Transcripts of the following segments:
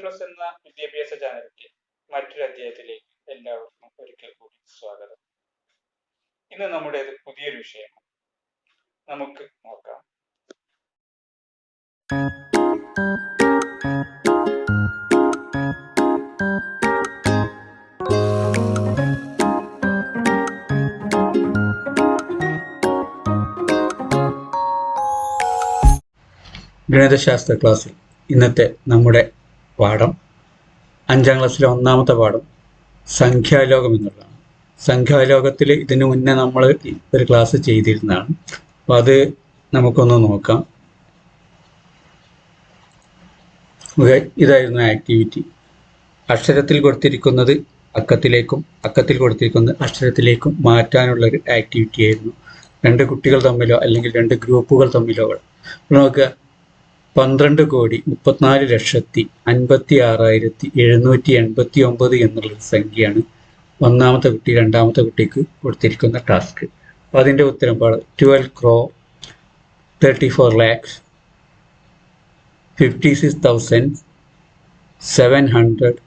Plus എന്ന വിദ്യാഭ്യാസ ചാനലിന്റെ മറ്റൊരു അധ്യായത്തിലേക്ക് എല്ലാവർക്കും ഒരിക്കൽ കൂടി സ്വാഗതം. ഇന്ന് നമ്മുടെ പുതിയൊരു വിഷയമാണ് നമുക്ക് നോക്കാം. ഗണിതശാസ്ത്ര ക്ലാസ്സിൽ ഇന്നത്തെ നമ്മുടെ പാഠം. അഞ്ചാം ക്ലാസ്സിലെ ഒന്നാമത്തെ പാഠം സംഖ്യാലോകം എന്നുള്ളതാണ്. സംഖ്യാലോകത്തിൽ ഇതിനു മുന്നേ നമ്മൾ ഒരു ക്ലാസ് ചെയ്തിരുന്നതാണ്. അപ്പോൾ അത് നമുക്കൊന്ന് നോക്കാം. ഇതായിരുന്നു ആക്ടിവിറ്റി അക്ഷരത്തിൽ കൊടുത്തിരിക്കുന്നത് അക്കത്തിലേക്കും അക്കത്തിൽ കൊടുത്തിരിക്കുന്നത് അക്ഷരത്തിലേക്കും മാറ്റാനുള്ള ഒരു ആക്ടിവിറ്റി ആയിരുന്നു. രണ്ട് കുട്ടികൾ തമ്മിലോ അല്ലെങ്കിൽ രണ്ട് ഗ്രൂപ്പുകൾ തമ്മിലോ നോക്കുക പന്ത്രണ്ട് കോടി മുപ്പത്തിനാല് ലക്ഷത്തി അൻപത്തി ആറായിരത്തി എഴുന്നൂറ്റി എൺപത്തി ഒമ്പത് എന്നുള്ളൊരു സംഖ്യയാണ് ഒന്നാമത്തെ കുട്ടി രണ്ടാമത്തെ കുട്ടിക്ക് കൊടുത്തിരിക്കുന്ന ടാസ്ക്. അപ്പോൾ അതിന്റെ ഉത്തരം പാട് twelve crore thirty four lakhs fifty six thousand seven hundred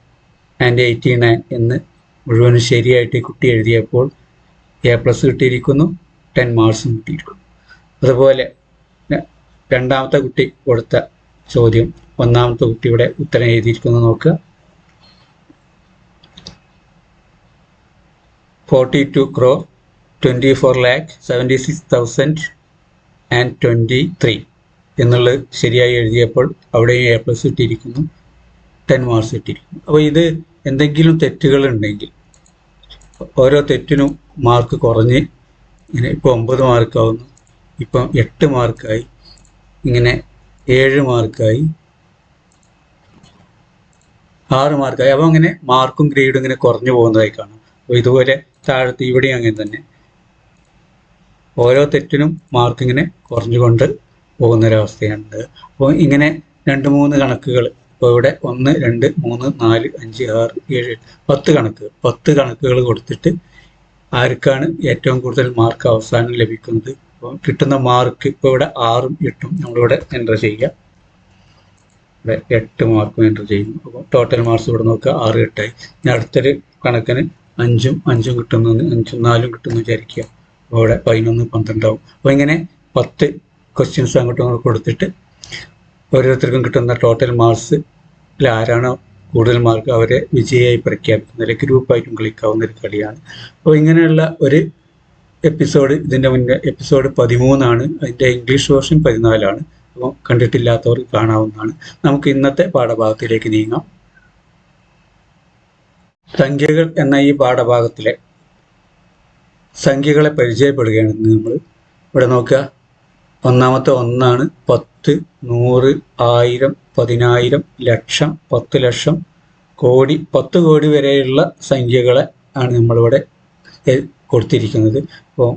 and eighty nine എന്ന് മുഴുവനും ശരിയായിട്ട് കുട്ടി എഴുതിയപ്പോൾ എ പ്ലസ് കിട്ടിയിരിക്കുന്നു ടെൻ മാർക്സും കിട്ടിയിരിക്കുന്നു. അതുപോലെ രണ്ടാമത്തെ കുട്ടി കൊടുത്ത ചോദ്യം ഒന്നാമത്തെ കുട്ടിയുടെ ഉത്തരം എഴുതിയിരിക്കുന്നത് നോക്കുക forty two crore twenty four lakh seventy six thousand and twenty three എന്നുള്ളത് ശരിയായി എഴുതിയപ്പോൾ അവിടെയും എ പ്ലസ് കിട്ടിയിരിക്കുന്നു ടെൻ മാർക്സ് കിട്ടിയിരിക്കുന്നു അപ്പോൾ ഇത് എന്തെങ്കിലും തെറ്റുകൾ ഉണ്ടെങ്കിൽ ഓരോ തെറ്റിനും മാർക്ക് കുറഞ്ഞ് ഇങ്ങനെ ഇപ്പോൾ ഒമ്പത് മാർക്കാവുന്നു ഇപ്പം എട്ട് മാർക്കായി ഇങ്ങനെ ഏഴ് മാർക്കായി. ആറ് മാർക്കായി. അപ്പോൾ അങ്ങനെ മാർക്കും ഗ്രേഡും ഇങ്ങനെ കുറഞ്ഞു പോകുന്നതായി കാണാം. അപ്പോൾ ഇതുപോലെ താഴത്ത് ഇവിടെയും അങ്ങനെ തന്നെ. ഓരോ തെറ്റിനും മാർക്ക് ഇങ്ങനെ കുറഞ്ഞുകൊണ്ട് പോകുന്നൊരവസ്ഥയുണ്ട് അപ്പോൾ ഇങ്ങനെ രണ്ട് മൂന്ന് കണക്കുകൾ. ഇപ്പോൾ ഇവിടെ ഒന്ന് രണ്ട് മൂന്ന് നാല് അഞ്ച് ആറ് ഏഴ് പത്ത് കണക്ക്. പത്ത് കണക്കുകൾ കൊടുത്തിട്ട് ആർക്കാണ് ഏറ്റവും കൂടുതൽ മാർക്ക് അവസാനം ലഭിക്കുന്നത്? അപ്പോൾ കിട്ടുന്ന മാർക്ക് ഇപ്പോൾ ഇവിടെ ആറും എട്ടും നമ്മളിവിടെ എന്റർ ചെയ്യുക. ഇവിടെ എട്ട് മാർക്കും എന്റർ ചെയ്യുന്നു. അപ്പോൾ ടോട്ടൽ മാർക്സ് ഇവിടെ നോക്കുക ആറ് എട്ടായി ഇനി അടുത്തൊരു കണക്കിന് അഞ്ചും അഞ്ചും കിട്ടുന്നു അഞ്ചും നാലും കിട്ടുന്നു വിചാരിക്കുക. അപ്പോൾ ഇവിടെ പതിനൊന്ന് പന്ത്രണ്ടാവും. അപ്പോൾ ഇങ്ങനെ പത്ത് ക്വസ്റ്റ്യൻസ് അങ്ങോട്ടും അങ്ങോട്ട് കൊടുത്തിട്ട് ഓരോരുത്തർക്കും കിട്ടുന്ന ടോട്ടൽ മാർക്സിൽ ആരാണോ കൂടുതൽ മാർക്ക് അവരെ വിജയിയായി പ്രഖ്യാപിക്കുന്ന അല്ലെങ്കിൽ ഗ്രൂപ്പായിട്ടും കളിക്കാവുന്ന ഒരു കളിയാണ്. അപ്പോൾ ഇങ്ങനെയുള്ള ഒരു എപ്പിസോഡ് ഇതിന്റെ മുന്നേ എപ്പിസോഡ് പതിമൂന്നാണ്. അതിന്റെ ഇംഗ്ലീഷ് വേർഷൻ പതിനാലാണ്. അപ്പോൾ കണ്ടിട്ടില്ലാത്തവർ കാണാവുന്നതാണ്. നമുക്ക് ഇന്നത്തെ പാഠഭാഗത്തിലേക്ക് നീങ്ങാം. സംഖ്യകൾ എന്ന ഈ പാഠഭാഗത്തിലെ സംഖ്യകളെ പരിചയപ്പെടുകയാണ് ഇന്ന് നമ്മൾ. ഇവിടെ നോക്കുക. ഒന്നാമത്തെ ഒന്നാണ് പത്ത് നൂറ് ആയിരം പതിനായിരം ലക്ഷം പത്ത് ലക്ഷം കോടി പത്ത് കോടി വരെയുള്ള സംഖ്യകളെ ആണ് നമ്മളിവിടെ കൊടുത്തിരിക്കുന്നത്. അപ്പോൾ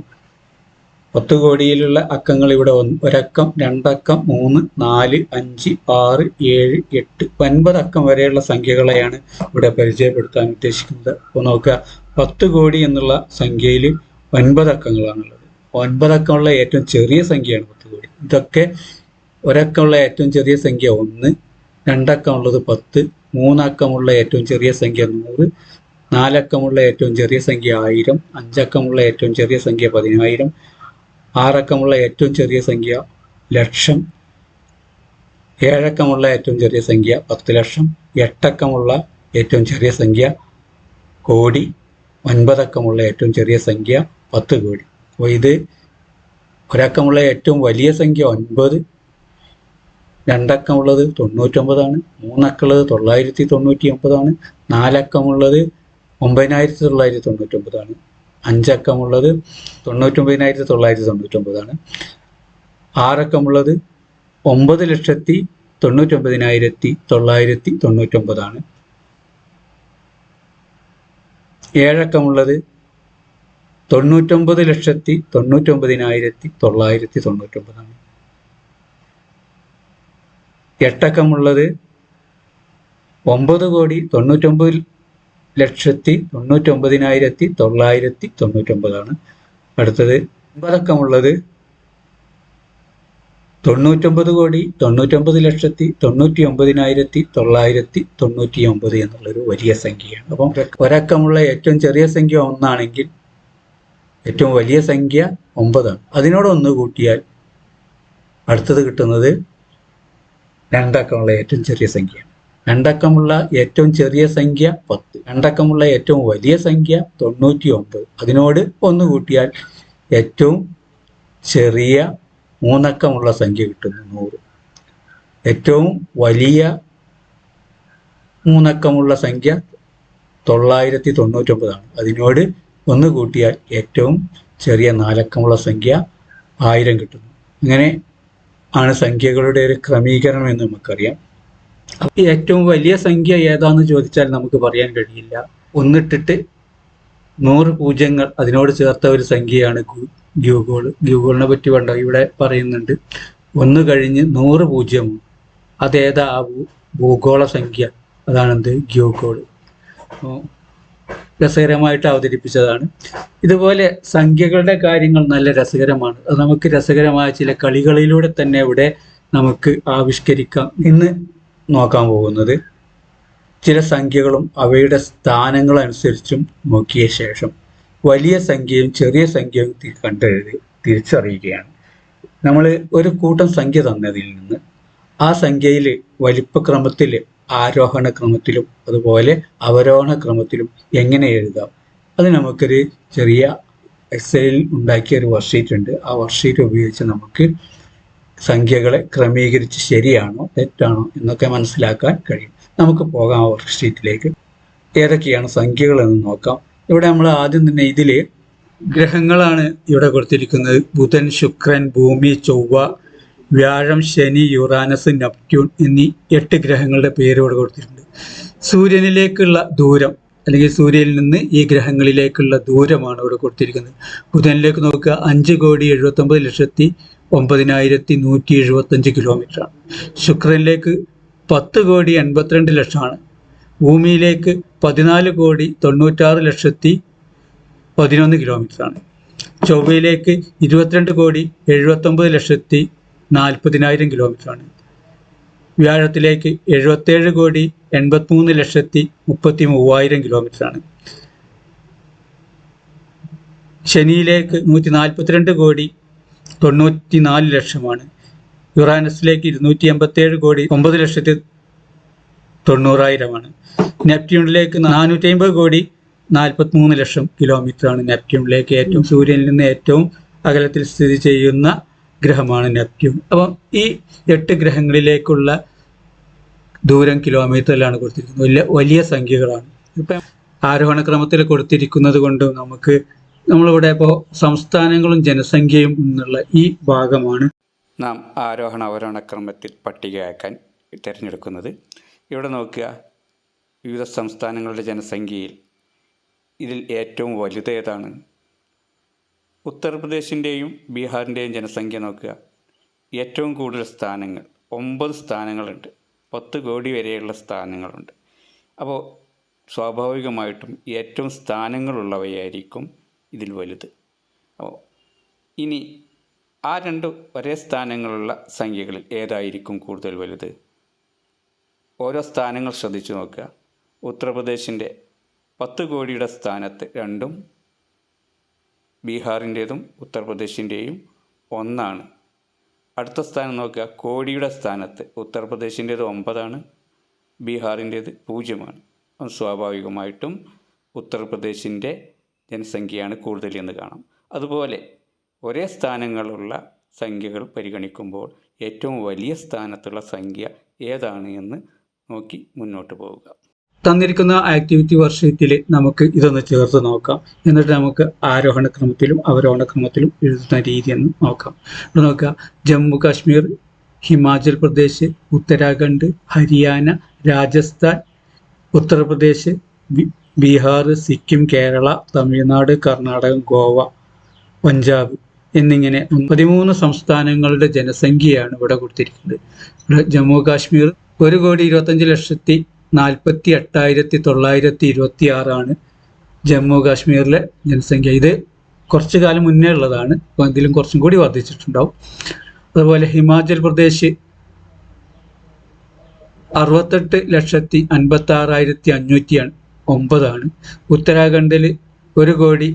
പത്ത് കോടിയിലുള്ള അക്കങ്ങൾ ഇവിടെ ഒരക്കം രണ്ടക്കം മൂന്ന് നാല് അഞ്ച് ആറ് ഏഴ് എട്ട് ഒൻപത് അക്കം വരെയുള്ള സംഖ്യകളെയാണ് ഇവിടെ പരിചയപ്പെടുത്താൻ ഉദ്ദേശിക്കുന്നത്. അപ്പോൾ നോക്കുക പത്ത് കോടി എന്നുള്ള സംഖ്യയിൽ ഒൻപത് അക്കങ്ങളാണുള്ളത്. ഒൻപത് അക്കമുള്ള ഏറ്റവും ചെറിയ സംഖ്യയാണ് പത്ത് കോടി. ഇതൊക്കെ ഒരക്കമുള്ള ഏറ്റവും ചെറിയ സംഖ്യ ഒന്ന് രണ്ടക്കമുള്ളത് പത്ത് മൂന്നക്കമുള്ള ഏറ്റവും ചെറിയ സംഖ്യ നൂറ് നാലക്കമുള്ള ഏറ്റവും ചെറിയ സംഖ്യ ആയിരം അഞ്ചക്കമുള്ള ഏറ്റവും ചെറിയ സംഖ്യ പതിനായിരം ആറക്കമുള്ള ഏറ്റവും ചെറിയ സംഖ്യ ലക്ഷം ഏഴക്കമുള്ള ഏറ്റവും ചെറിയ സംഖ്യ പത്ത് ലക്ഷം എട്ടക്കമുള്ള ഏറ്റവും ചെറിയ സംഖ്യ കോടി ഒൻപതക്കമുള്ള ഏറ്റവും ചെറിയ സംഖ്യ പത്ത് കോടി. അപ്പോൾ ഇത് ഒരക്കമുള്ള ഏറ്റവും വലിയ സംഖ്യ ഒൻപത് രണ്ടക്കമുള്ളത് തൊണ്ണൂറ്റൊമ്പതാണ് മൂന്നക്കമുള്ളത് തൊള്ളായിരത്തി തൊണ്ണൂറ്റി ഒമ്പതാണ് നാലക്കമുള്ളത് ഒമ്പതിനായിരത്തി തൊള്ളായിരത്തി തൊണ്ണൂറ്റൊമ്പതാണ് അഞ്ചക്കമുള്ളത് തൊണ്ണൂറ്റൊമ്പതിനായിരത്തി തൊള്ളായിരത്തി തൊണ്ണൂറ്റൊമ്പതാണ് ആറക്കമുള്ളത് ഒമ്പത് ലക്ഷത്തി തൊണ്ണൂറ്റൊമ്പതിനായിരത്തി തൊള്ളായിരത്തി തൊണ്ണൂറ്റൊമ്പതാണ് ഏഴക്കമുള്ളത് തൊണ്ണൂറ്റൊമ്പത് ലക്ഷത്തി തൊണ്ണൂറ്റൊമ്പതിനായിരത്തി തൊള്ളായിരത്തി തൊണ്ണൂറ്റൊമ്പതാണ് എട്ടക്കമുള്ളത് ഒമ്പത് കോടി തൊണ്ണൂറ്റൊമ്പത് ലക്ഷത്തി തൊണ്ണൂറ്റൊമ്പതിനായിരത്തി തൊള്ളായിരത്തി തൊണ്ണൂറ്റൊമ്പതാണ്. അടുത്തത് ഒമ്പതക്കമുള്ളത് തൊണ്ണൂറ്റൊമ്പത് കോടി തൊണ്ണൂറ്റൊമ്പത് ലക്ഷത്തി തൊണ്ണൂറ്റി ഒമ്പതിനായിരത്തി തൊള്ളായിരത്തി തൊണ്ണൂറ്റി ഒമ്പത് എന്നുള്ളൊരു വലിയ സംഖ്യയാണ്. അപ്പം ഒരക്കമുള്ള ഏറ്റവും ചെറിയ സംഖ്യ ഒന്നാണെങ്കിൽ ഏറ്റവും വലിയ സംഖ്യ ഒമ്പതാണ്. അതിനോട് ഒന്ന് കൂട്ടിയാൽ അടുത്തത് കിട്ടുന്നത് രണ്ടക്കമുള്ള ഏറ്റവും ചെറിയ സംഖ്യയാണ്. രണ്ടക്കമുള്ള ഏറ്റവും ചെറിയ സംഖ്യ പത്ത്. രണ്ടക്കമുള്ള ഏറ്റവും വലിയ സംഖ്യ തൊണ്ണൂറ്റി ഒമ്പത് അതിനോട് ഒന്ന് കൂട്ടിയാൽ ഏറ്റവും ചെറിയ മൂന്നക്കമുള്ള സംഖ്യ കിട്ടുന്നു നൂറ്. ഏറ്റവും വലിയ മൂന്നക്കമുള്ള സംഖ്യ തൊള്ളായിരത്തി തൊണ്ണൂറ്റൊമ്പതാണ് അതിനോട് ഒന്ന് കൂട്ടിയാൽ ഏറ്റവും ചെറിയ നാലക്കമുള്ള സംഖ്യ ആയിരം കിട്ടുന്നു. ഇങ്ങനെ ആണ് സംഖ്യകളുടെ ഒരു ക്രമീകരണം എന്ന് നമുക്കറിയാം. ഏറ്റവും വലിയ സംഖ്യ ഏതാന്ന് ചോദിച്ചാൽ നമുക്ക് പറയാൻ കഴിയില്ല. ഒന്നിട്ടിട്ട് നൂറ് പൂജ്യങ്ങൾ അതിനോട് ചേർത്ത ഒരു സംഖ്യയാണ് ഗ്യൂഗോൾ. ഗ്യൂഗോളിനെ പറ്റി വേണ്ട ഇവിടെ പറയുന്നുണ്ട്. ഒന്ന് കഴിഞ്ഞ് നൂറ് പൂജ്യം. അതേതാ ആ ഭൂഗോള സംഖ്യ. അതാണെന്ത്? ഗ്യൂഗോൾ. രസകരമായിട്ട് അവതരിപ്പിച്ചതാണ്. ഇതുപോലെ സംഖ്യകളുടെ കാര്യങ്ങൾ നല്ല രസകരമാണ്. അത് നമുക്ക് രസകരമായ ചില കളികളിലൂടെ തന്നെ ഇവിടെ നമുക്ക് ആവിഷ്കരിക്കാം. ഇന്ന് നോക്കാൻ പോകുന്നത്. ചില സംഖ്യകളും അവയുടെ സ്ഥാനങ്ങളനുസരിച്ചും നോക്കിയ ശേഷം വലിയ സംഖ്യയും ചെറിയ സംഖ്യയും കണ്ടെഴുത് തിരിച്ചറിയുകയാണ്. നമ്മൾ ഒരു കൂട്ടം സംഖ്യ തന്നതിൽ നിന്ന് ആ സംഖ്യയിൽ വലിപ്പക്രമത്തിൽ ആരോഹണ ക്രമത്തിലും അതുപോലെ അവരോഹണ ക്രമത്തിലും എങ്ങനെ എഴുതാം? അത് നമുക്കൊരു ചെറിയ എക്സലിൽ ഉണ്ടാക്കിയ ഒരു വർഷീറ്റ് ഉണ്ട്. ആ വർഷീറ്റ് ഉപയോഗിച്ച് നമുക്ക് സംഖ്യകളെ ക്രമീകരിച്ച് ശരിയാണോ തെറ്റാണോ എന്നൊക്കെ മനസ്സിലാക്കാൻ കഴിയും. നമുക്ക് പോകാം വർക്ക് ഷീറ്റിലേക്ക് ഏതൊക്കെയാണ് സംഖ്യകൾ എന്ന് നോക്കാം. ഇവിടെ നമ്മൾ ആദ്യം തന്നെ ഇതിൽ ഗ്രഹങ്ങളാണ് ഇവിടെ കൊടുത്തിരിക്കുന്നത്. ബുധൻ ശുക്രൻ ഭൂമി ചൊവ്വ വ്യാഴം ശനി യുറാനസ് നെപ്റ്റ്യൂൺ എന്നീ എട്ട് ഗ്രഹങ്ങളുടെ പേര് ഇവിടെ കൊടുത്തിട്ടുണ്ട്. സൂര്യനിലേക്കുള്ള ദൂരം അല്ലെങ്കിൽ സൂര്യനിൽ നിന്ന് ഈ ഗ്രഹങ്ങളിലേക്കുള്ള ദൂരമാണ് ഇവിടെ കൊടുത്തിരിക്കുന്നത്. ബുധനിലേക്ക് നോക്കുക അഞ്ച് കോടി എഴുപത്തൊമ്പത് ലക്ഷത്തി ഒമ്പതിനായിരത്തി നൂറ്റി എഴുപത്തഞ്ച് കിലോമീറ്ററാണ് ശുക്രനിലേക്ക് പത്ത് കോടി എൺപത്തിരണ്ട് ലക്ഷമാണ്. ഭൂമിയിലേക്ക് പതിനാല് കോടി തൊണ്ണൂറ്റാറ് ലക്ഷത്തി പതിനൊന്ന് കിലോമീറ്ററാണ് ചൊവ്വയിലേക്ക് ഇരുപത്തിരണ്ട് കോടി എഴുപത്തൊമ്പത് ലക്ഷത്തി നാൽപ്പതിനായിരം കിലോമീറ്ററാണ് വ്യാഴത്തിലേക്ക് എഴുപത്തേഴ് കോടി എൺപത്തിമൂന്ന് ലക്ഷത്തി മുപ്പത്തി മൂവായിരം കിലോമീറ്ററാണ് ശനിയിലേക്ക് നൂറ്റി നാൽപ്പത്തിരണ്ട് കോടി തൊണ്ണൂറ്റി നാല് ലക്ഷമാണ്. യുറാനസിലേക്ക് ഇരുന്നൂറ്റി എൺപത്തേഴ് കോടി ഒമ്പത് ലക്ഷത്തി തൊണ്ണൂറായിരമാണ്. നെപ്റ്റ്യൂണിലേക്ക് നാനൂറ്റി അമ്പത് കോടി നാൽപ്പത്തി മൂന്ന് ലക്ഷം കിലോമീറ്ററാണ് നെപ്റ്റ്യൂണിലേക്ക് ഏറ്റവും സൂര്യനിൽ നിന്ന് ഏറ്റവും അകലത്തിൽ സ്ഥിതി ചെയ്യുന്ന ഗ്രഹമാണ് നെപ്റ്റ്യൂൺ. അപ്പം ഈ എട്ട് ഗ്രഹങ്ങളിലേക്കുള്ള ദൂരം കിലോമീറ്ററിലാണ് കൊടുത്തിരിക്കുന്നത്. വലിയ വലിയ സംഖ്യകളാണ്. ഇപ്പം ആരോഹണ ക്രമത്തിൽ കൊടുത്തിരിക്കുന്നത് കൊണ്ട് നമുക്ക് നമ്മളിവിടെ ഇപ്പോൾ സംസ്ഥാനങ്ങളും ജനസംഖ്യയും എന്നുള്ള ഈ ഭാഗമാണ്. നാം ആരോഹണ അവരോഹണ ക്രമത്തിൽ പട്ടികയാക്കാൻ തിരഞ്ഞെടുക്കുന്നത്. ഇവിടെ നോക്കുക. വിവിധ സംസ്ഥാനങ്ങളുടെ ജനസംഖ്യയിൽ ഇതിൽ ഏറ്റവും വലുതേതാണ് ഉത്തർപ്രദേശിന്റെയും ബീഹാറിന്റെയും ജനസംഖ്യ നോക്കുക. ഏറ്റവും കൂടുതൽ സ്ഥാനങ്ങൾ ഒമ്പത് സ്ഥാനങ്ങളുണ്ട്. പത്ത് കോടി വരെയുള്ള സ്ഥാനങ്ങളുണ്ട്. അപ്പോൾ സ്വാഭാവികമായിട്ടും ഏറ്റവും സ്ഥാനങ്ങളുള്ളവയായിരിക്കും ഇതിൽ വലുത്. അപ്പോൾ ഇനി ആ രണ്ട് ഒരേ സ്ഥാനങ്ങളുള്ള സംഖ്യകളിൽ ഏതായിരിക്കും കൂടുതൽ വലുത്? ഓരോ സ്ഥാനങ്ങൾ ശ്രദ്ധിച്ചു നോക്കുക. ഉത്തർപ്രദേശിന്റെ പത്ത് കോടിയുടെ സ്ഥാനത്ത് രണ്ടും ബീഹാറിന്റേതും ഉത്തർപ്രദേശിന്റെയും ഒന്നാണ്. അടുത്ത സ്ഥാനം നോക്കുക. കോടിയുടെ സ്ഥാനത്ത് ഉത്തർപ്രദേശിന്റേത് ഒമ്പതാണ് ബീഹാറിന്റേത് പൂജ്യമാണ്. സ്വാഭാവികമായിട്ടും ഉത്തർപ്രദേശിന്റെ ജനസംഖ്യയാണ് കൂടുതൽ എന്ന് കാണാം. അതുപോലെ ഒരേ സ്ഥാനങ്ങളുള്ള സംഖ്യകൾ പരിഗണിക്കുമ്പോൾ ഏറ്റവും വലിയ സ്ഥാനത്തുള്ള സംഖ്യ ഏതാണ് എന്ന് നോക്കി മുന്നോട്ട് പോവുക. തന്നിരിക്കുന്ന ആക്ടിവിറ്റി വർഷത്തിൽ നമുക്ക് ഇതൊന്ന് ചേർത്ത് നോക്കാം. എന്നിട്ട് നമുക്ക് ആരോഹണ ക്രമത്തിലും അവരോഹണ ക്രമത്തിലും എഴുതുന്ന രീതി എന്ന് നോക്കാം. ഇവിടെ നോക്കുക. ജമ്മു കാശ്മീർ ഹിമാചൽ പ്രദേശ് ഉത്തരാഖണ്ഡ് ഹരിയാന രാജസ്ഥാൻ ഉത്തർപ്രദേശ് ബീഹാർ സിക്കിം കേരള തമിഴ്നാട് കർണാടക ഗോവ പഞ്ചാബ് എന്നിങ്ങനെ പതിമൂന്ന് സംസ്ഥാനങ്ങളുടെ ജനസംഖ്യയാണ് ഇവിടെ കൊടുത്തിരിക്കുന്നത്. ഇവിടെ ജമ്മു കാശ്മീർ ഒരു കോടി ഇരുപത്തഞ്ച് ലക്ഷത്തി നാൽപ്പത്തി എട്ടായിരത്തി തൊള്ളായിരത്തി ഇരുപത്തി ആറാണ് ജമ്മു കാശ്മീരിലെ ജനസംഖ്യ. ഇത് കുറച്ചു കാലം മുന്നേ ഉള്ളതാണ്. അപ്പോൾ ഇതിലും കുറച്ചും കൂടി വർദ്ധിച്ചിട്ടുണ്ടാവും. അതുപോലെ ഹിമാചൽ പ്രദേശ് അറുപത്തെട്ട് ലക്ഷത്തി അൻപത്തി ആറായിരത്തി അഞ്ഞൂറ്റി ഒമ്പതാണ്. ഉത്തരാഖണ്ഡിൽ ഒരു കോടി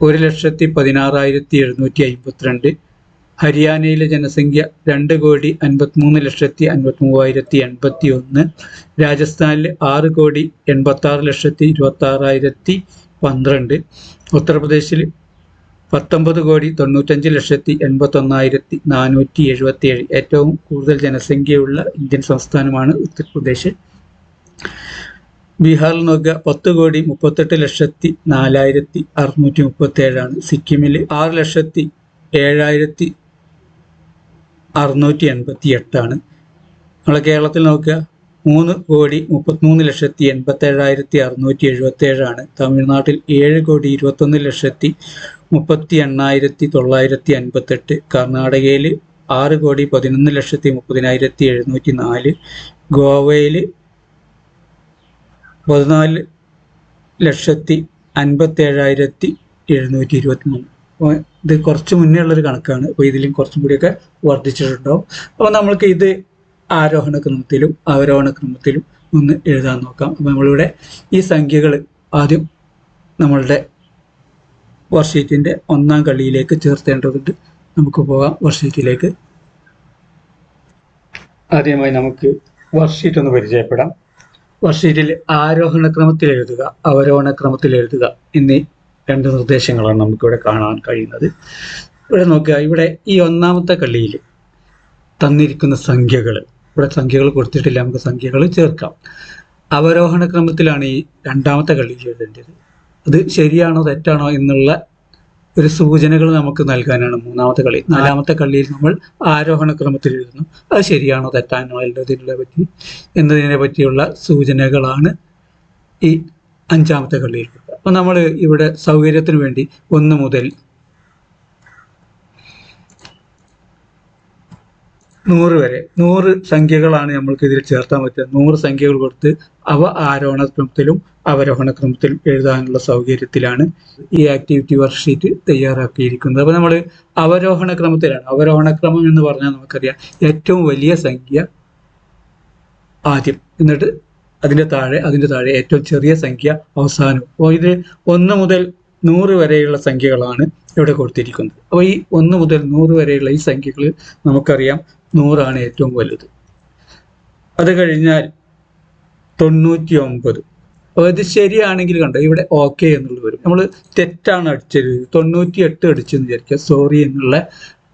ഒരു ലക്ഷത്തി പതിനാറായിരത്തി എഴുന്നൂറ്റി അമ്പത്തിരണ്ട് ഹരിയാനയിലെ ജനസംഖ്യ രണ്ട് കോടി അൻപത്തിമൂന്ന് ലക്ഷത്തി അൻപത്തി മൂവായിരത്തി എൺപത്തി ഒന്ന് രാജസ്ഥാനിൽ ആറ് കോടി എൺപത്തി ആറ് ലക്ഷത്തി ഇരുപത്തി ആറായിരത്തി പന്ത്രണ്ട്. ഉത്തർപ്രദേശിൽ പത്തൊമ്പത് കോടി തൊണ്ണൂറ്റഞ്ച് ലക്ഷത്തി എൺപത്തൊന്നായിരത്തി നാനൂറ്റി എഴുപത്തി ഏഴ് ഏറ്റവും കൂടുതൽ ജനസംഖ്യയുള്ള ഇന്ത്യൻ സംസ്ഥാനമാണ് ഉത്തർപ്രദേശ്. ബീഹാറിൽ നോക്കുക പത്ത് കോടി മുപ്പത്തെട്ട് ലക്ഷത്തി നാലായിരത്തി അറുന്നൂറ്റി മുപ്പത്തി ഏഴാണ് സിക്കിമിൽ ആറ് ലക്ഷത്തി ഏഴായിരത്തി അറുന്നൂറ്റി എൺപത്തി എട്ടാണ് നമ്മളെ കേരളത്തിൽ നോക്കുക മൂന്ന് കോടി മുപ്പത്തിമൂന്ന് ലക്ഷത്തി എൺപത്തി ഏഴായിരത്തി അറുന്നൂറ്റി എഴുപത്തി ഏഴാണ് തമിഴ്നാട്ടിൽ ഏഴ് കോടി ഇരുപത്തൊന്ന് ലക്ഷത്തി മുപ്പത്തി എണ്ണായിരത്തി തൊള്ളായിരത്തി അൻപത്തെട്ട്. കർണാടകയിൽ ആറ് കോടി പതിനൊന്ന് ലക്ഷത്തി മുപ്പതിനായിരത്തി എഴുന്നൂറ്റി നാല്. ഗോവയിൽ പതിനാല് ലക്ഷത്തി അൻപത്തി ഏഴായിരത്തി എഴുന്നൂറ്റി ഇരുപത്തി മൂന്ന് ഇത് കുറച്ച് മുന്നേ ഉള്ളൊരു കണക്കാണ്. അപ്പോൾ ഇതിലും കുറച്ചും കൂടിയൊക്കെ വർദ്ധിച്ചിട്ടുണ്ടാവും. അപ്പോൾ നമ്മൾക്ക് ഇത് ആരോഹണ ക്രമത്തിലും അവരോഹണ ക്രമത്തിലും ഒന്ന് എഴുതാൻ നോക്കാം. അപ്പോൾ നമ്മളിവിടെ ഈ സംഖ്യകൾ ആദ്യം നമ്മളുടെ വർഷീറ്റിന്റെ ഒന്നാം കളിയിലേക്ക് ചേർത്തേണ്ടതുണ്ട്. നമുക്ക് പോകാം വർഷീറ്റിലേക്ക്. ആദ്യമായി നമുക്ക് വർഷീറ്റ് ഒന്ന് പരിചയപ്പെടാം. വർഷീറ്റിൽ ആരോഹണ ക്രമത്തിൽ എഴുതുക അവരോഹണ ക്രമത്തിൽ എഴുതുക എന്നീ രണ്ട് നിർദ്ദേശങ്ങളാണ് നമുക്കിവിടെ കാണാൻ കഴിയുന്നത്. ഇവിടെ നോക്കുക ഇവിടെ ഈ ഒന്നാമത്തെ കള്ളിയിൽ തന്നിരിക്കുന്ന സംഖ്യകൾ ഇവിടെ സംഖ്യകൾ കൊടുത്തിട്ടില്ല നമുക്ക് സംഖ്യകൾ ചേർക്കാം. അവരോഹണ ക്രമത്തിലാണ് ഈ രണ്ടാമത്തെ കള്ളിയിൽ എഴുതേണ്ടത്. അത് ശരിയാണോ തെറ്റാണോ എന്നുള്ള ഒരു സൂചനകൾ നമുക്ക് നൽകാനാണ് മൂന്നാമത്തെ കളി. നാലാമത്തെ കളിയിൽ നമ്മൾ ആരോഹണ ക്രമത്തിൽ എഴുതുന്നു അത് ശരിയാണോ തെറ്റാനോ എന്നതിനെ പറ്റി എന്നതിനെ പറ്റിയുള്ള സൂചനകളാണ് ഈ അഞ്ചാമത്തെ കളിയിൽ അപ്പൊ നമ്മൾ ഇവിടെ സൗകര്യത്തിന് വേണ്ടി ഒന്ന് മുതൽ നൂറ് വരെ. നൂറ് സംഖ്യകളാണ് നമ്മൾക്ക് ഇതിൽ ചേർത്താൻ പറ്റുക. നൂറ് സംഖ്യകൾ കൊടുത്ത് അവ ആരോഹണ ക്രമത്തിലും അവരോഹണ ക്രമത്തിലും എഴുതാനുള്ള സൗകര്യത്തിലാണ് ഈ ആക്ടിവിറ്റി വർക്ക്ഷീറ്റ് തയ്യാറാക്കിയിരിക്കുന്നത്. അപ്പോൾ നമ്മൾ അവരോഹണ ക്രമത്തിലാണ്. അവരോഹണ ക്രമം എന്ന് പറഞ്ഞാൽ നമുക്കറിയാം ഏറ്റവും വലിയ സംഖ്യ ആദ്യം. എന്നിട്ട് അതിന്റെ താഴെ അതിന്റെ താഴെ ഏറ്റവും ചെറിയ സംഖ്യ അവസാനം. അപ്പോൾ ഇത് ഒന്ന് മുതൽ നൂറ് വരെയുള്ള സംഖ്യകളാണ് ഇവിടെ കൊടുത്തിരിക്കുന്നത്. അപ്പോൾ ഈ ഒന്ന് മുതൽ നൂറ് വരെയുള്ള ഈ സംഖ്യകൾ നമുക്കറിയാം നൂറാണ് ഏറ്റവും വലുത്. അത് കഴിഞ്ഞാൽ തൊണ്ണൂറ്റി ഒമ്പത് അപ്പോൾ ഇത് ശരിയാണെങ്കിൽ കണ്ടോ ഇവിടെ ഓക്കെ എന്നുള്ളത് വരും. നമ്മൾ തെറ്റാണ് അടിച്ചത് തൊണ്ണൂറ്റി എട്ട് അടിച്ചെന്ന് വിചാരിക്കുക. സോറി എന്നുള്ള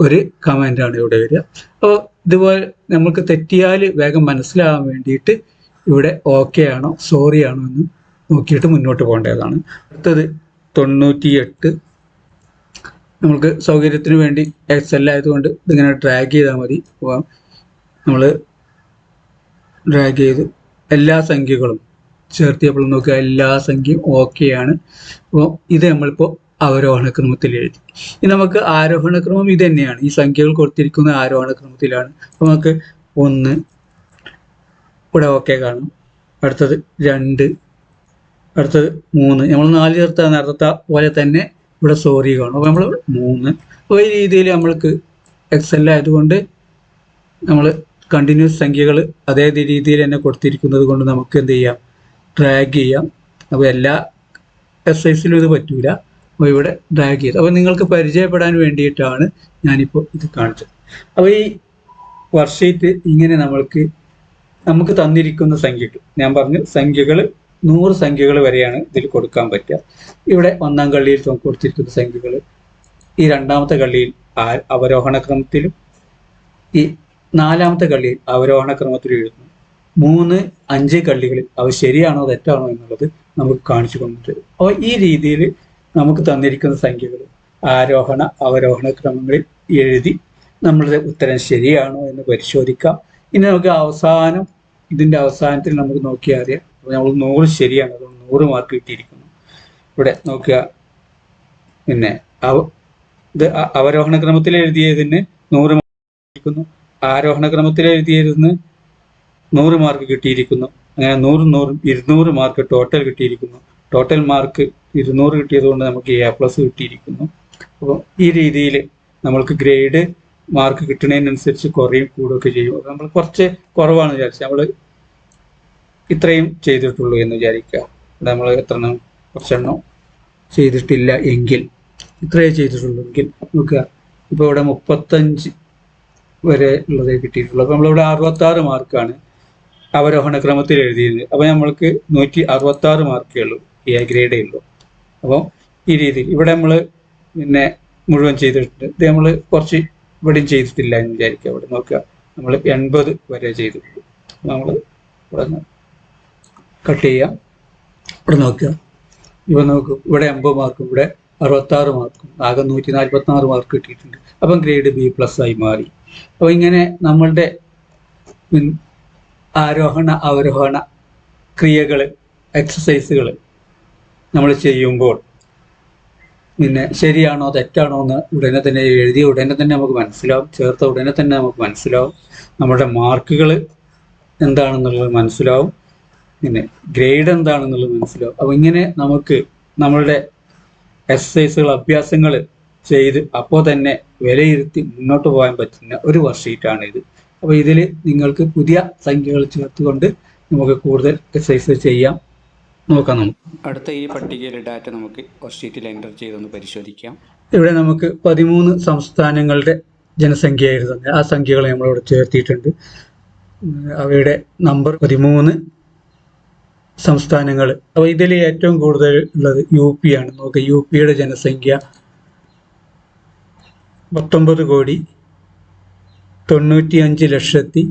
ഒരു കമന്റാണ് ഇവിടെ വരിക. അപ്പോൾ ഇതുപോലെ നമുക്ക് തെറ്റിയാൽ വേഗം മനസ്സിലാകാൻ വേണ്ടിയിട്ട് ഇവിടെ ഓക്കെ ആണോ സോറി ആണോ എന്ന് നോക്കിയിട്ട് മുന്നോട്ട് പോകേണ്ടതാണ്. അടുത്തത് തൊണ്ണൂറ്റി എട്ട് നമുക്ക് സൗകര്യത്തിന് വേണ്ടി എക്സൽ ആയതുകൊണ്ട് ഇതിങ്ങനെ ഡ്രാഗ് ചെയ്താൽ മതി. അപ്പോൾ നമ്മൾ ഡ്രാഗ് ചെയ്ത് എല്ലാ സംഖ്യകളും ചേർത്തിയപ്പോൾ നോക്കുക എല്ലാ സംഖ്യയും ആണ്. അപ്പോൾ ഇത് നമ്മളിപ്പോൾ അവരോഹണ ക്രമത്തിൽ എഴുതി. ഇനി നമുക്ക് ആരോഹണ ക്രമം ഇത് തന്നെയാണ്. ഈ സംഖ്യകൾ കൊടുത്തിരിക്കുന്ന ആരോഹണ ക്രമത്തിലാണ് അപ്പോൾ നമുക്ക് ഒന്ന് ഇവിടെ ഓക്കെ കാണും. അടുത്തത് രണ്ട്. അടുത്തത് മൂന്ന്. നമ്മൾ നാല് ചേർത്ത നേരത്തെ പോലെ തന്നെ ഇവിടെ സോറി കാണും. അപ്പോൾ നമ്മൾ മൂന്ന്. ഈ രീതിയിൽ നമ്മൾക്ക് എക്സൽ ആയതുകൊണ്ട് നമ്മൾ കണ്ടിന്യൂസ് സംഖ്യകൾ അതേ രീതിയിൽ തന്നെ കൊടുത്തിരിക്കുന്നത് കൊണ്ട് നമുക്ക് എന്ത് ചെയ്യാം? ഡ്രാഗ് ചെയ്യാം. അപ്പോൾ എല്ലാ എക്സസൈസിലും ഇത് പറ്റൂല. അപ്പോൾ ഇവിടെ ഡ്രാഗ് ചെയ്തു. അപ്പോൾ നിങ്ങൾക്ക് പരിചയപ്പെടാൻ വേണ്ടിയിട്ടാണ് ഞാനിപ്പോൾ ഇത് കാണിച്ചത്. അപ്പോൾ ഈ വർഷീറ്റ് ഇങ്ങനെ നമ്മൾക്ക് നമുക്ക് തന്നിരിക്കുന്ന സംഖ്യകൾ. ഞാൻ പറഞ്ഞു സംഖ്യകൾ നൂറ് സംഖ്യകൾ വരെയാണ് ഇതിൽ കൊടുക്കാൻ പറ്റുക. ഇവിടെ ഒന്നാം കള്ളിയിൽ കൊടുത്തിരിക്കുന്ന സംഖ്യകൾ ഈ രണ്ടാമത്തെ കള്ളിയിൽ അവരോഹണ ക്രമത്തിലും ഈ നാലാമത്തെ കള്ളിയിൽ അവരോഹണ ക്രമത്തിലും എഴുതുന്നു. മൂന്ന് അഞ്ച് കള്ളികളിൽ അവ ശരിയാണോ തെറ്റാണോ എന്നുള്ളത് നമുക്ക് കാണിച്ചു കൊണ്ടിട്ട് അപ്പോൾ ഈ രീതിയിൽ നമുക്ക് തന്നിരിക്കുന്ന സംഖ്യകൾ ആരോഹണ അവരോഹണ ക്രമങ്ങളിൽ എഴുതി നമ്മളുടെ ഉത്തരം ശരിയാണോ എന്ന് പരിശോധിക്കാം. ഇനി നമുക്ക് അവസാനം ഇതിന്റെ അവസാനത്തിൽ നമുക്ക് നോക്കിയാൽ അറിയാം. അപ്പോൾ നമ്മൾ നൂറ് ശരിയാണ്. അതുകൊണ്ട് നൂറ് മാർക്ക് കിട്ടിയിരിക്കുന്നു. ഇവിടെ നോക്കുക. പിന്നെ അവ ഇത് അവരോഹണ ക്രമത്തിൽ എഴുതിയതിന് നൂറ് മാർക്ക് കിട്ടിയിരിക്കുന്നു. ആരോഹണ ക്രമത്തിൽ എഴുതിയതിന് നൂറ് മാർക്ക് കിട്ടിയിരിക്കുന്നു. അങ്ങനെ നൂറ് നൂറും ഇരുന്നൂറ് മാർക്ക് ടോട്ടൽ കിട്ടിയിരിക്കുന്നു. ടോട്ടൽ മാർക്ക് ഇരുന്നൂറ് കിട്ടിയത് കൊണ്ട് നമുക്ക് എ പ്ലസ് കിട്ടിയിരിക്കുന്നു. അപ്പോൾ ഈ രീതിയിൽ നമ്മൾക്ക് ഗ്രേഡ് മാർക്ക് കിട്ടുന്നതിനനുസരിച്ച് കുറയും കൂടുകയൊക്കെ ചെയ്യും. നമ്മൾ കുറച്ച് കുറവാണ് വിചാരിച്ചത് നമ്മൾ ഇത്രയും ചെയ്തിട്ടുള്ളൂ എന്ന് വിചാരിക്കുക. നമ്മൾ എത്ര കുറച്ചെണ്ണം ചെയ്തിട്ടില്ല എങ്കിൽ ഇത്രയേ ചെയ്തിട്ടുള്ളൂ എങ്കിൽ നോക്കുക ഇപ്പോൾ ഇവിടെ മുപ്പത്തഞ്ച് വരെ ഉള്ളതേ കിട്ടിയിട്ടുള്ളൂ. അപ്പോൾ നമ്മളിവിടെ അറുപത്തി ആറ് മാർക്കാണ് അവരോഹണ ക്രമത്തിൽ എഴുതിയത് അപ്പോൾ നമ്മൾക്ക് നൂറ്റി അറുപത്തി ആറ് മാർക്കേ ഉള്ളൂ. ഈ ഗ്രേഡേ ഉള്ളൂ. അപ്പോൾ ഈ രീതിയിൽ ഇവിടെ നമ്മൾ പിന്നെ മുഴുവൻ ചെയ്തിട്ടുണ്ട്. ഇത് നമ്മൾ കുറച്ച് ഇവിടെയും ചെയ്തിട്ടില്ല എന്ന് വിചാരിക്കുക. ഇവിടെ നോക്കുക. നമ്മൾ എൺപത് വരെ ചെയ്തിട്ടുള്ളൂ. നമ്മൾ ഇവിടെ കട്ട് ചെയ്യാം. ഇവിടെ നോക്കുക ഇവ നോക്കും. ഇവിടെ എൺപത് മാർക്കും ഇവിടെ അറുപത്തി ആറ് മാർക്കും ആകെ നൂറ്റി നാൽപ്പത്തി ആറ് മാർക്ക് കിട്ടിയിട്ടുണ്ട്. അപ്പം ഗ്രേഡ് ബി പ്ലസ് ആയി മാറി. അപ്പോൾ ഇങ്ങനെ നമ്മളുടെ ആരോഹണ അവരോഹണ ക്രിയകൾ എക്സസൈസുകൾ നമ്മൾ ചെയ്യുമ്പോൾ പിന്നെ ശരിയാണോ തെറ്റാണോ എന്ന് ഉടനെ തന്നെ എഴുതി ഉടനെ തന്നെ നമുക്ക് മനസ്സിലാവും. ചേർത്ത ഉടനെ തന്നെ നമുക്ക് മനസ്സിലാവും. നമ്മുടെ മാർക്കുകൾ എന്താണെന്നുള്ളത് മനസ്സിലാവും. പിന്നെ ഗ്രേഡ് എന്താണെന്നുള്ളത് മനസ്സിലാവും. അപ്പോൾ ഇങ്ങനെ നമുക്ക് നമ്മളുടെ എക്സസൈസുകൾ അഭ്യാസങ്ങൾ ചെയ്ത് അപ്പോൾ തന്നെ വിലയിരുത്തി മുന്നോട്ട് പോകാൻ പറ്റുന്ന ഒരു വർഷീറ്റാണ് ഇത്. അപ്പോൾ ഇതിൽ നിങ്ങൾക്ക് പുതിയ സംഖ്യകൾ ചേർത്തുകൊണ്ട് നമുക്ക് കൂടുതൽ എക്സസൈസ് ചെയ്യാം. നോക്കാം നമുക്ക്. അടുത്ത ഈ പട്ടികയിലെ ഡാറ്റ നമുക്ക് വർഷീറ്റിൽ എന്റർ ചെയ്തൊന്ന് പരിശോധിക്കാം. ഇവിടെ നമുക്ക് പതിമൂന്ന് സംസ്ഥാനങ്ങളുടെ ജനസംഖ്യ എഴുതുന്നത്. ആ സംഖ്യകൾ നമ്മളിവിടെ ചേർത്തിയിട്ടുണ്ട്. അവയുടെ നമ്പർ പതിമൂന്ന്. സംസ്ഥാനങ്ങൾ. അപ്പോൾ ഇതിൽ ഏറ്റവും കൂടുതൽ ഉള്ളത് യു പി ആണ്. നോക്കുക യു പിയുടെ ജനസംഖ്യ പത്തൊമ്പത് കോടി തൊണ്ണൂറ്റി അഞ്ച് ലക്ഷത്തി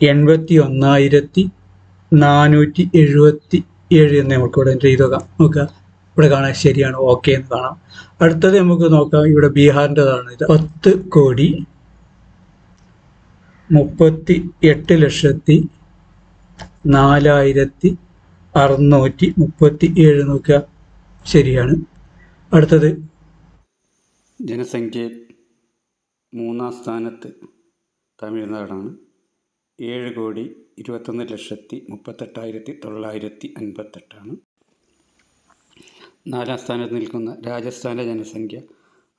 എൺപത്തി ഒന്നായിരത്തി നാനൂറ്റി എഴുപത്തി ഏഴ് എന്ന് നമുക്ക് എന്റർ ചെയ്ത് നോക്കാം. നോക്കുക ഇവിടെ കാണാൻ ശരിയാണ് ഓക്കെ എന്ന് കാണാം. അടുത്തത് നമുക്ക് നോക്കാം ഇവിടെ ബീഹാറിന്റെതാണ്. ഇത് പത്ത് കോടി മുപ്പത്തി എട്ട് ലക്ഷത്തി നാലായിരത്തി അറുന്നൂറ്റി മുപ്പത്തി ഏഴ് നോക്കുക. ശരിയാണ്. അടുത്തത്. ജനസംഖ്യയിൽ മൂന്നാം സ്ഥാനത്ത് തമിഴ്നാടാണ്. ഏഴ് കോടി ഇരുപത്തൊന്ന് ലക്ഷത്തി മുപ്പത്തെട്ടായിരത്തി തൊള്ളായിരത്തി അൻപത്തെട്ടാണ്. നാലാം സ്ഥാനത്ത് നിൽക്കുന്ന രാജസ്ഥാന്റെ ജനസംഖ്യ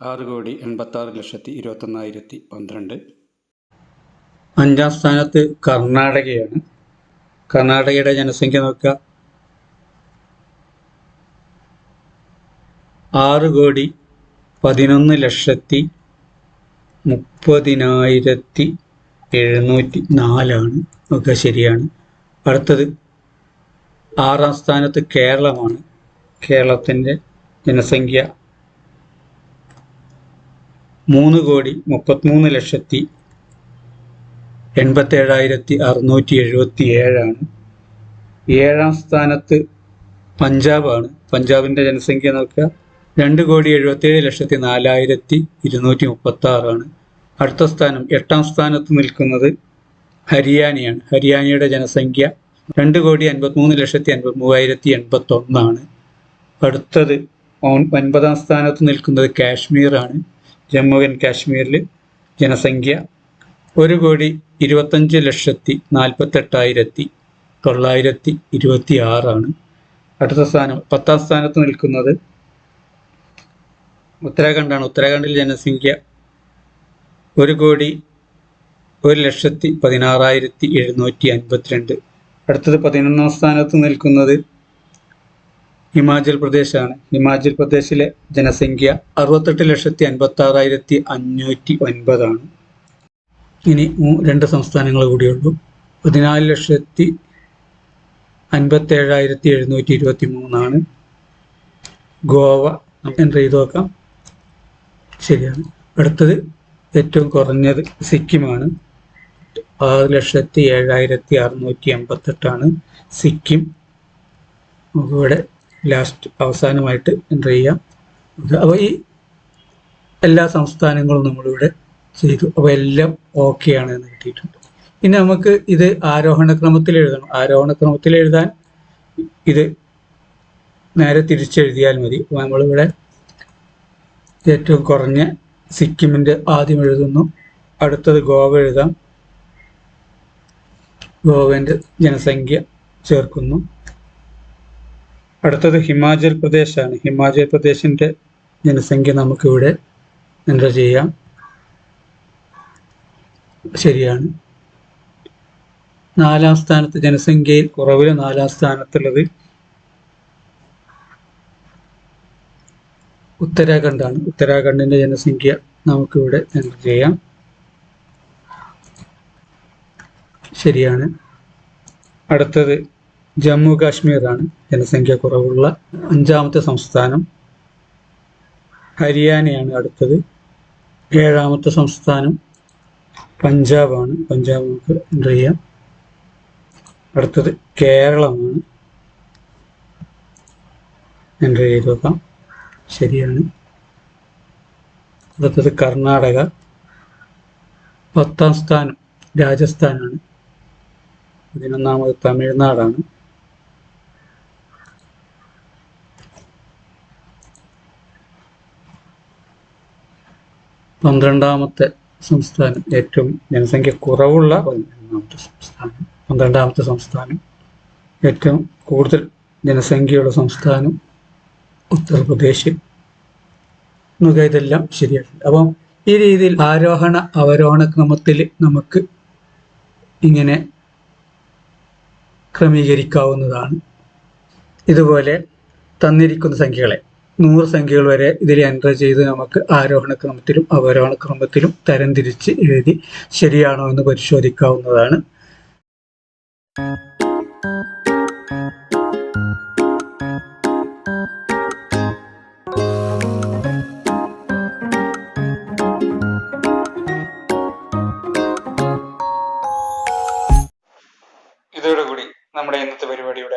ആറ് കോടി എൺപത്താറ് ലക്ഷത്തി ഇരുപത്തൊന്നായിരത്തി പന്ത്രണ്ട്. അഞ്ചാം സ്ഥാനത്ത് കർണാടകയാണ്. കർണാടകയുടെ ജനസംഖ്യ നോക്കുക. ആറ് കോടി പതിനൊന്ന് ലക്ഷത്തി മുപ്പതിനായിരത്തി എഴുന്നൂറ്റി നാലാണ്. ഒക്കെ ശരിയാണ്. അടുത്തത് ആറാം സ്ഥാനത്ത് കേരളമാണ്. കേരളത്തിന്റെ ജനസംഖ്യ മൂന്ന് കോടി മുപ്പത്തിമൂന്ന് ലക്ഷത്തി എൺപത്തേഴായിരത്തി അറുന്നൂറ്റി എഴുപത്തി ഏഴാണ് ഏഴാം സ്ഥാനത്ത് പഞ്ചാബാണ്. പഞ്ചാബിന്റെ ജനസംഖ്യ നോക്കുക. രണ്ട് കോടി എഴുപത്തേഴ് ലക്ഷത്തി നാലായിരത്തി ഇരുന്നൂറ്റി മുപ്പത്തി ആറാണ് അടുത്ത സ്ഥാനം എട്ടാം സ്ഥാനത്ത് നിൽക്കുന്നത് ഹരിയാനയാണ്. ഹരിയാനയുടെ ജനസംഖ്യ രണ്ട് കോടി അൻപത്തിമൂന്ന് ലക്ഷത്തി അൻപത്തി മൂവായിരത്തി എൺപത്തൊന്നാണ്. അടുത്തത് ഒൻ- ഒൻപതാം സ്ഥാനത്ത് നിൽക്കുന്നത് കാശ്മീറാണ്. ജമ്മു ആൻഡ് കാശ്മീരിൽ ജനസംഖ്യ ഒരു കോടി ഇരുപത്തഞ്ച് ലക്ഷത്തി നാൽപ്പത്തെട്ടായിരത്തി തൊള്ളായിരത്തി ഇരുപത്തി ആറാണ് അടുത്ത സ്ഥാനം പത്താം സ്ഥാനത്ത് നിൽക്കുന്നത് ഉത്തരാഖണ്ഡാണ്. ഉത്തരാഖണ്ഡിൽ ജനസംഖ്യ ഒരു കോടി ഒരു ലക്ഷത്തി പതിനാറായിരത്തി എഴുന്നൂറ്റി അൻപത്തിരണ്ട്. അടുത്തത് പതിനൊന്നാം സ്ഥാനത്ത് നിൽക്കുന്നത് ഹിമാചൽ പ്രദേശാണ്. ഹിമാചൽ പ്രദേശിലെ ജനസംഖ്യ അറുപത്തെട്ട് ലക്ഷത്തി അൻപത്തി ആറായിരത്തി അഞ്ഞൂറ്റി ഒൻപതാണ്. ഇനി രണ്ട് സംസ്ഥാനങ്ങൾ കൂടിയുള്ളൂ. പതിനാല് ലക്ഷത്തി അൻപത്തേഴായിരത്തി എഴുന്നൂറ്റി ഇരുപത്തി മൂന്നാണ് ഗോവ എന്റർ ചെയ്ത് നോക്കാം? ശരിയാണ്. അടുത്തത് ഏറ്റവും കുറഞ്ഞത് സിക്കിമാണ്. ആറ് ലക്ഷത്തി ഏഴായിരത്തി അറുന്നൂറ്റി എൺപത്തെട്ടാണ് സിക്കിം. നമുക്കിവിടെ ലാസ്റ്റ് അവസാനമായിട്ട് എന്റർ ചെയ്യാം. അപ്പോൾ ഈ എല്ലാ സംസ്ഥാനങ്ങളും നമ്മളിവിടെ ചെയ്തു. അപ്പോൾ എല്ലാം ഓക്കെ ആണ് എന്ന് കിട്ടിയിട്ടുണ്ട്. ഇനി നമുക്ക് ഇത് ആരോഹണ ക്രമത്തിൽ എഴുതണം. ആരോഹണ ക്രമത്തിൽ എഴുതാൻ ഇത് നേരെ തിരിച്ചെഴുതിയാൽ മതി. നമ്മളിവിടെ ഏറ്റവും കുറഞ്ഞ സിക്കിമിന്റെ ആദ്യം എഴുതുന്നു. അടുത്തത് ഗോവ എഴുതാം. ഗോവന്റെ ജനസംഖ്യ ചേർക്കുന്നു. അടുത്തത് ഹിമാചൽ പ്രദേശാണ്. ഹിമാചൽ പ്രദേശിന്റെ ജനസംഖ്യ നമുക്കിവിടെ എന്റർ ചെയ്യാം? ശരിയാണ്. നാലാം സ്ഥാനത്ത് ജനസംഖ്യയിൽ കുറവിൽ നാലാം സ്ഥാനത്തുള്ളത് ഉത്തരാഖണ്ഡാണ്. ഉത്തരാഖണ്ഡിന്റെ ജനസംഖ്യ നമുക്കിവിടെ എന്റർ ചെയ്യാം. ശരിയാണ്. അടുത്തത് ജമ്മു കാശ്മീറാണ് ജനസംഖ്യ കുറവുള്ള അഞ്ചാമത്തെ സംസ്ഥാനം. ഹരിയാനയാണ് അടുത്തത്. ഏഴാമത്തെ സംസ്ഥാനം പഞ്ചാബാണ്. പഞ്ചാബ് നമുക്ക് എന്റർ ചെയ്യാം? അടുത്തത് കേരളമാണ്. എന്റർ ചെയ്ത് നോക്കാം? ശരിയാണ്. അടുത്തത് കർണാടക. പത്താം സ്ഥാനം രാജസ്ഥാനാണ്. പതിനൊന്നാമത് തമിഴ്നാടാണ്. പന്ത്രണ്ടാമത്തെ സംസ്ഥാനം ഏറ്റവും ജനസംഖ്യ കുറവുള്ള പതിനൊന്നാമത്തെ സംസ്ഥാനം. പന്ത്രണ്ടാമത്തെ സംസ്ഥാനം ഏറ്റവും കൂടുതൽ ജനസംഖ്യയുള്ള സംസ്ഥാനം ഉത്തർപ്രദേശ് നമുക്ക് ഇതെല്ലാം ശരിയായിട്ടുണ്ട്. അപ്പം ഈ രീതിയിൽ ആരോഹണ അവരോഹണ ക്രമത്തിൽ നമുക്ക് ഇങ്ങനെ ക്രമീകരിക്കാവുന്നതാണ്. ഇതുപോലെ തന്നിരിക്കുന്ന സംഖ്യകളെ നൂറ് സംഖ്യകൾ വരെ ഇതിൽ എന്റർ ചെയ്ത് നമുക്ക് ആരോഹണ ക്രമത്തിലും അവരോഹണ ക്രമത്തിലും തരംതിരിച്ച് എഴുതി ശരിയാണോ എന്ന് പരിശോധിക്കാവുന്നതാണ്.